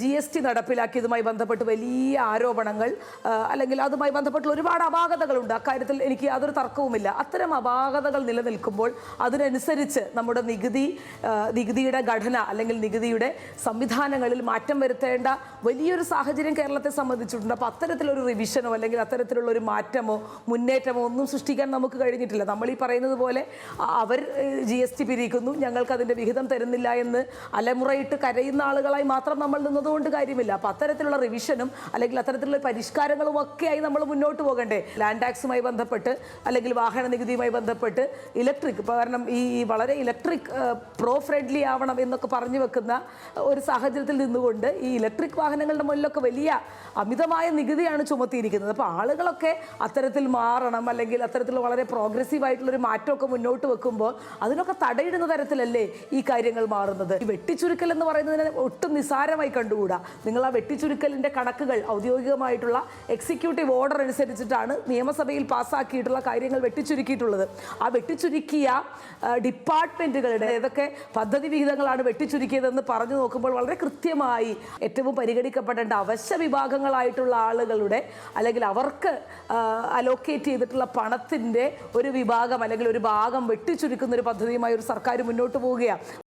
G S T നടപ്പിലാക്കിയതുമായി ബന്ധപ്പെട്ട് വലിയ ആരോപണങ്ങൾ അല്ലെങ്കിൽ അതുമായി ബന്ധപ്പെട്ടുള്ള ഒരുപാട് അപാകതകളുണ്ട്. അക്കാര്യത്തിൽ എനിക്ക് യാതൊരു തർക്കവുമില്ല. അത്തരം അപാകതകൾ നിലനിൽക്കുമ്പോൾ അതിനനുസരിച്ച് നമ്മുടെ നികുതി നികുതിയുടെ ഘടന അല്ലെങ്കിൽ നികുതിയുടെ സംവിധാനങ്ങളിൽ മാറ്റം വരുത്തേണ്ട വലിയൊരു സാഹചര്യം കേരളത്തെ സംബന്ധിച്ചിട്ടുണ്ട്. അപ്പോൾ അത്തരത്തിലൊരു റിവിഷനോ അല്ലെങ്കിൽ അത്തരത്തിലുള്ള ഒരു മാറ്റമോ മുന്നേറ്റമോ ഒന്നും സൃഷ്ടിക്കാൻ നമുക്ക് കഴിഞ്ഞിട്ടില്ല. നമ്മൾ ഈ പറയുന്നത് പോലെ അവർ ജി എസ് ടി പിരിക്കുന്നു ഞങ്ങൾക്ക് അതിന്റെ വിഹിതം തരുന്നില്ല എന്ന് അലമുറയിട്ട് കരയുന്ന ആളുകളായി മാത്രം നമ്മൾ നിന്നതുകൊണ്ട് കാര്യമില്ല. അപ്പൊ അത്തരത്തിലുള്ള റിവിഷനും അല്ലെങ്കിൽ അത്തരത്തിലുള്ള പരിഷ്കാരങ്ങളും ഒക്കെയായി നമ്മൾ മുന്നോട്ട് പോകണ്ടേ. ലാൻഡ് ടാക്സുമായി ബന്ധപ്പെട്ട് അല്ലെങ്കിൽ വാഹന നികുതിയുമായി ബന്ധപ്പെട്ട് ഇലക്ട്രിക് കാരണം ഈ വളരെ ഇലക്ട്രിക് പ്രോ ഫ്രണ്ട്ലി ആവണം എന്നൊക്കെ പറഞ്ഞു വെക്കുന്ന ഒരു സാഹചര്യത്തിൽ നിന്നുകൊണ്ട് ഈ ഇലക്ട്രിക് വാഹനങ്ങളുടെ മുന്നിലൊക്കെ വലിയ അമിതമായ നികുതിയാണ് ചുമത്തിയിരിക്കുന്നത്. അപ്പോൾ ആളുകളൊക്കെ അത്തരത്തിൽ മാറണം അല്ലെങ്കിൽ അത്തരത്തിൽ വളരെ പ്രോഗ്രസീവ് ആയിട്ടുള്ള ഒരു മാറ്റമൊക്കെ മുന്നോട്ട് വെക്കുമ്പോൾ അതിനൊക്കെ തടയിടുന്ന തരത്തിലല്ലേ ഈ കാര്യങ്ങൾ മാറുന്നത്? വെട്ടിച്ചുരുക്കൽ എന്ന് പറയുന്നതിനെ ഒട്ടും നിസ്സാരമായി കണ്ടുകൂടാ നിങ്ങൾ ആ വെട്ടിച്ചുരുക്കലിന്റെ കണക്കുകൾ ഔദ്യോഗികമായിട്ടുള്ള എക്സിക്യൂട്ടീവ് ഓർഡർ അനുസരിച്ചിട്ടാണ് നിയമസഭയിൽ പാസ്സാക്കിയിട്ടുള്ള കാര്യങ്ങൾ വെട്ടിച്ചുരുക്കിയിട്ടുള്ളത്. ആ വെട്ടിച്ചുരുക്കിയ ഡിപ്പാർട്ട്മെന്റുകളുടെ ഏതൊക്കെ പദ്ധതി വിഹിതങ്ങളാണ് വെട്ടിച്ചുരുക്കിയതെന്ന് പറഞ്ഞു നോക്കുമ്പോൾ വളരെ കൃത്യമായി ഏറ്റവും പരിഗണിക്കപ്പെടേണ്ട അവശ്യ വിഭാഗങ്ങളായിട്ടുള്ള ആളുകളുടെ അല്ലെങ്കിൽ അവർക്ക് അലോക്കേറ്റ് ചെയ്തിട്ടുള്ള പണത്തിന്റെ ഒരു വിഭാഗം അല്ലെങ്കിൽ ഒരു ഭാഗം വെട്ടിച്ചുരുക്കുന്ന ഒരു പദ്ധതിയുമായി ഒരു സർക്കാർ മുന്നോട്ട് പോവുകയാണ്.